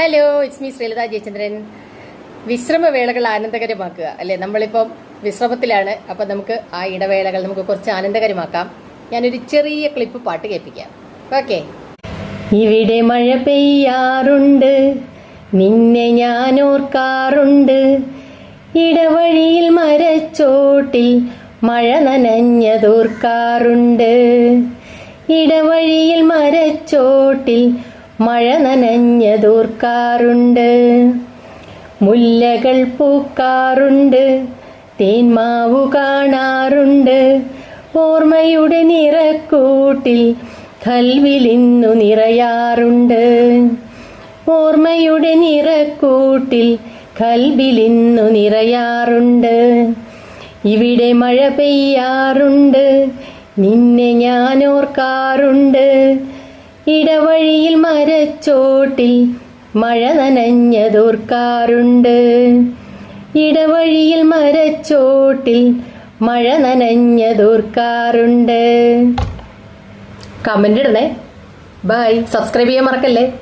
Hello it's me Sreelatha Jayachandran. വിശ്രമവേളകൾ ആനന്ദകരമാക്കുക അല്ലേ? നമ്മളിപ്പം വിശ്രമത്തിലാണ് അപ്പം നമുക്ക് ആ ഇടവേളകൾ നമുക്ക് കുറച്ച് ആനന്ദകരമാക്കാം. ഞാനൊരു ചെറിയ ക്ലിപ്പ് പാട്ട് കേൾപ്പിക്കാം. ഓക്കെ ഇവിടെ മഴ പെയ്യാറുണ്ട് നിന്നെ ഞാൻ ഓർക്കാറുണ്ട്. ഇടവഴിയിൽ മരച്ചോട്ടിൽ മഴ നനഞ്ഞതോർക്കാറുണ്ട്. ഇടവഴിയിൽ മരച്ചോട്ടിൽ മഴ നനഞ്ഞതോർക്കാറുണ്ട്. മുല്ലകൾ പൂക്കാറുണ്ട്. തേന്മാവു കാണാറുണ്ട്. ഓർമ്മയുടെ നിറക്കൂട്ടിൽ കൽവിലിന്നു നിറയാറുണ്ട്. ഓർമ്മയുടെ നിറക്കൂട്ടിൽ കൽബിലിന്നു നിറയാറുണ്ട്. ഇവിടെ മഴ പെയ്യാറുണ്ട്. നിന്നെ ഞാൻ ഓർക്കാറുണ്ട്. ഇടവഴിയിൽ മരച്ചോട്ടിൽ മഴ നനഞ്ഞതോർക്കാറുണ്ട്. ഇടവഴിയിൽ മരച്ചോട്ടിൽ മഴ നനഞ്ഞതോർക്കാറുണ്ട്. കമന്റ് ഇടണേ. ബൈ. സബ്സ്ക്രൈബ് ചെയ്യാൻ മറക്കല്ലേ?